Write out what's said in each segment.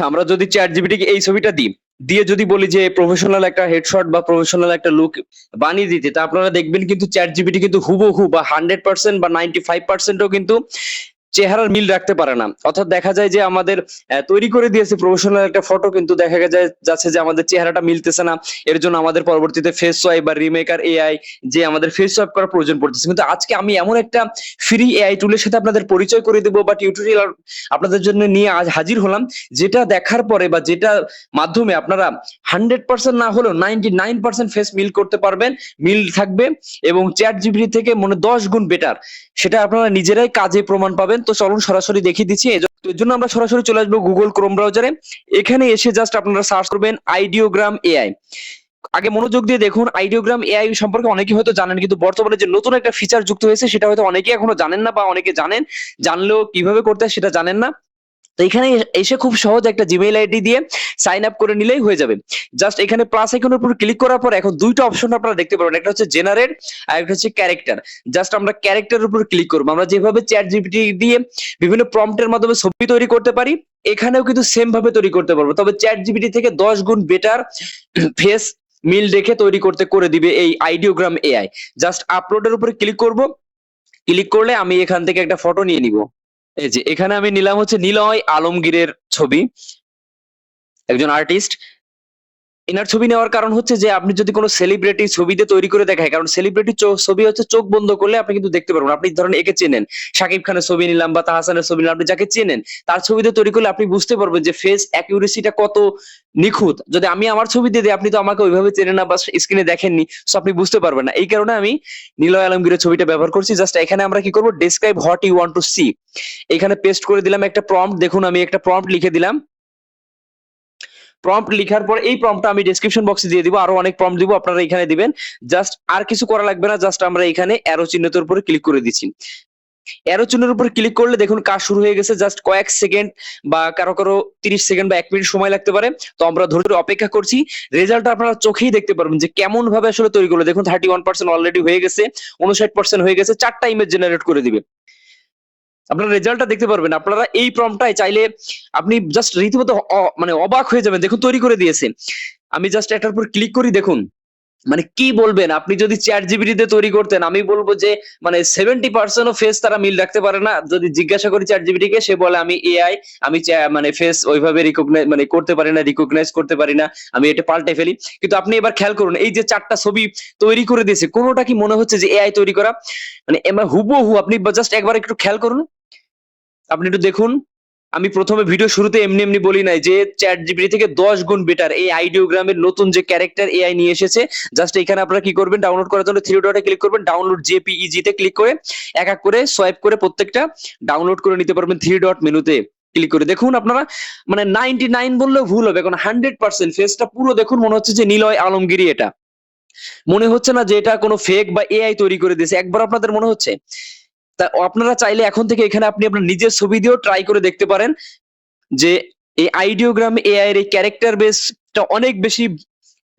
আচ্ছা আমরা যদি চ্যাট জিপিটিকে এই ছবিটা দিই, দিয়ে যদি বলি যে প্রফেশনাল একটা হেডশট বা প্রফেশনাল একটা লুক বানিয়ে দিতে, তা আপনারা দেখবেন কিন্তু চ্যাট জিপিটি কিন্তু হুবহু বা হান্ড্রেড পার্সেন্ট বা নাইনটি ফাইভ পার্সেন্টও কিন্তু চেহারার মিল রাখতে পারে না। অর্থাৎ দেখা যায় যে আমাদের তৈরি করে দিয়েছে প্রফেশনাল একটা ফটো কিন্তু দেখা যায়, যাচ্ছে যে আমাদের চেহারাটা মিলতেছে না। এর জন্য আমাদের পরবর্তীতে ফেস সোয়াইপ বা রিমেকার এআই যে আমাদের ফেস সোয়াইপ করার প্রয়োজন পড়তেছে। কিন্তু আজকে আমি এমন একটা ফ্রি এআই টুলের সাথে আপনাদের পরিচয় করে দেবো বা টিউটোরিয়াল আপনাদের জন্য নিয়ে আজ হাজির হলাম, যেটা দেখার পরে বা যেটা মাধ্যমে আপনারা হান্ড্রেড পার্সেন্ট না হলেও নাইনটি নাইন পার্সেন্ট ফেস মিল করতে পারবেন মিল থাকবে এবং চ্যাট জিবিটি থেকে মনে দশ গুণ বেটার সেটা আপনারা নিজেরাই কাজে প্রমাণ পাবেন। তো চলুন সরাসরি দেখিয়ে দিচ্ছি। এর জন্য আমরা সরাসরি চলে আসব গুগল ক্রোম ব্রাউজারে এখানে এসে জাস্ট আপনারা সার্চ করবেন আইডিওগ্রাম এআই আগে মনোযোগ দিয়ে দেখুন আইডিওগ্রাম এআই সম্পর্কে অনেকেই হয়তো জানেন, কিন্তু বর্তমানে যে নতুন একটা ফিচার যুক্ত হয়েছে, সেটা হয়তো অনেকে এখনও জানেন না বা অনেকে জানেন। জানলেও কীভাবে করতে সেটা জানেন না। তো এখানে এসে খুব সহজ একটা জিমেইল আইডি দিয়ে সাইন আপ করে নিলেই হয়ে যাবে। জাস্ট এখানে প্লাস আইকনের উপর ক্লিক করার পর এখন দুইটা অপশন আপনারা দেখতে পাবেন একটা হচ্ছে জেনারেট আর একটা হচ্ছে ক্যারেক্টার জাস্ট আমরা ক্যারেক্টারের উপর ক্লিক করব। আমরা যেভাবে চ্যাট জিপিটি দিয়ে বিভিন্ন প্রম্পটের মাধ্যমে ছবি তৈরি করতে পারি, এখানেও কিন্তু সেম ভাবে তৈরি করতে পারব। তবে চ্যাট জিপিটি থেকে দশ গুণ বেটার ফেস মিল রেখে তৈরি করতে করে দিবে এই আইডিওগ্রাম এআই জাস্ট আপলোডের উপরে ক্লিক করব। ক্লিক করলে আমি এখান থেকে একটা ফটো নিয়ে নিব। এই যে এখানে আমি নিলাম হচ্ছে নিলয় আলমগীরের ছবি। একজন আর্টিস্ট এনার ছবি নেওয়ার কারণ হচ্ছে যে, আপনি যদি কোনো সেলিব্রিটি ছবিতে তৈরি করে দেখায়, কারণ সেলিব্রিটি ছবি হচ্ছে চোখ বন্ধ করলে আপনি কিন্তু দেখতে পারবেন। আপনি ধরেন একে চেনেন, শাকিব খানের ছবি নিলাম বা তাহাসানের ছবি নিলাম, আপনি যাকে চেনেন, তার ছবিতে তৈরি করলে আপনি বুঝতে পারবেন যে ফেস অ্যাকিউরেসিটা কত নিখুঁত। যদি আমি আমার ছবি দিয়ে দিই, আপনি তো আমাকে ওইভাবে চেনেন না বা স্ক্রিনে দেখেননি সো আপনি বুঝতে পারবেন না। এই কারণে আমি নিলয় আলমগীরের ছবিটা ব্যবহার করছি। জাস্ট এখানে আমরা কি করব? Describe what you want to see এখানে পেস্ট করে দিলাম একটা প্রম্পট দেখুন, আমি একটা প্রম্পট লিখে দিলাম। প্রম্পট লিখার পর এই প্রম্পটটা আমি ডেসক্রিপশন বক্সে দিয়ে দিব। আরও অনেক প্রম্পট দিব, আপনারা এখানে দিবেন। জাস্ট আর কিছু করা লাগবে না জাস্ট আমরা এখানে অ্যারো চিহ্নতের উপরে ক্লিক করে দিচ্ছি। অ্যারো চিহ্নের উপর ক্লিক করলে দেখুন কাজ শুরু হয়ে গেছে। জাস্ট কয়েক সেকেন্ড বা কারও কারও তিরিশ সেকেন্ড বা এক মিনিট সময় লাগতে পারে। তো আমরা ধরে ধরে অপেক্ষা করছি। রেজাল্ট আপনারা চোখেই দেখতে পারবেন যে কেমন ভাবে আসলে তৈরি করল। দেখুন থার্টি অলরেডি হয়ে গেছে, উনষাট হয়ে গেছে, চারটা ইমেজ জেনারেট করে দিবে। আপনারা রেজাল্টটা দেখতে পারবেন। আপনারা এই প্রমটাই চাইলে আপনি জাস্ট রীতিমতো মানে অবাক হয়ে যাবেন। দেখুন, তৈরি করে দিয়েছে। আমি জাস্ট এটার উপর ক্লিক করি, দেখুন। মানে কি বলবেন? আপনি যদি চ্যাট জিবিটিতে তৈরি করতেন, আমি বলব যে মানে সেভেন্টি পার্সেন্ট ফেস তারা মিল রাখতে পারে না। যদি জিজ্ঞাসা করি চ্যাট জিবিটিকে সে বলে, আমি এআই আমি মানে ফেস ওইভাবে রিকগনাইজ মানে করতে পারি না রিকগনাইজ করতে পারি না। আমি এটা পাল্টে ফেলি। কিন্তু আপনি এবার খেয়াল করুন, এই যে চারটা ছবি তৈরি করে দিয়েছে, কোনোটা কি মনে হচ্ছে যে এআই তৈরি করা? মানে হুবহু আপনি জাস্ট একবার একটু খেয়াল করুন। আপনি একটু দেখুন, আমি প্রথমে ভিডিও শুরুতে এমনি এমনি বলি নাই যে চ্যাট জিপিটি থেকে দশ গুণ বেটার এই আইডিওগ্রামের নতুন যে ক্যারেক্টার এআই নিয়ে এসেছে। জাস্ট এখানে আপনারা কি করবেন ডাউনলোড করার জন্য থ্রি ডটে ক্লিক করবেন ডাউনলোড জেপিইজি তে ক্লিক করে, এক এক করে সোয়াইপ করে প্রত্যেকটা ডাউনলোড করে নিতে পারবেন থ্রি ডট মেনুতে ক্লিক করে। দেখুন আপনারা মানে নাইনটি নাইন বললেও ভুল হবে এখন হান্ড্রেড পার্সেন্ট ফেসটা পুরো দেখুন, মনে হচ্ছে যে নিলয় আলমগিরি এটা। মনে হচ্ছে না যে এটা কোনো ফেক বা এআই তৈরি করে দিয়েছে। একবার আপনাদের মনে হচ্ছে? তা আপনারা চাইলে এখন থেকে এখানে আপনি আপনার নিজের ছবি দিয়েও ট্রাই করে দেখতে পারেন যে এই আইডিওগ্রাম এআই এর এই ক্যারেক্টার বেসটা অনেক বেশি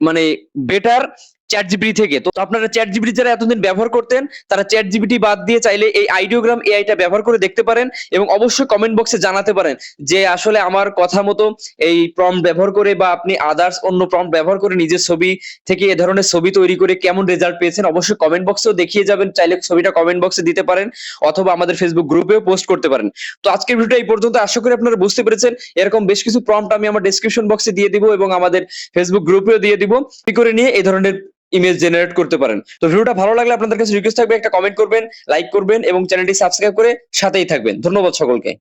মানে বেটার চ্যাট জিপিটি থেকে। তো আপনারা চ্যাট জিপিটি যারা এতদিন ব্যবহার করতেন, তারা চ্যাট জিপিটি বাদ দিয়ে চাইলে এই আইডিওগ্রাম এআইটা ব্যবহার করে দেখতে পারেন এবং অবশ্যই কমেন্ট বক্সে জানাতে পারেন যে আসলে আমার কথা মতো এই প্রম্পট ব্যবহার করে বা আপনি আদার্স অন্য প্রম্পট ব্যবহার করে নিজের ছবি থেকে এ ধরনের ছবি তৈরি করে কেমন রেজাল্ট পেয়েছেন অবশ্যই কমেন্ট বক্সেও দেখিয়ে যাবেন, চাইলে ছবিটা কমেন্ট বক্সে দিতে পারেন অথবা আমাদের ফেসবুক গ্রুপেও পোস্ট করতে পারেন। তো আজকের ভিডিওটা এই পর্যন্ত। আশা করি আপনারা বুঝতে পেরেছেন। এরকম বেশ কিছু প্রম্পট আমি আমার ডেসক্রিপশন বক্সে দিয়ে দিব এবং আমাদের ফেসবুক গ্রুপেও দিয়ে দিব। কি করে নিয়ে এই ধরনের ইমেজ জেনারেট করতে পারেন। তো ভিডিওটা ভালো লাগলে আপনাদের কাছে রিকোয়েস্ট থাকবে, একটা কমেন্ট করবেন লাইক করবেন এবং চ্যানেলটি সাবস্ক্রাইব করে সাথেই থাকবেন। ধন্যবাদ সকলকে।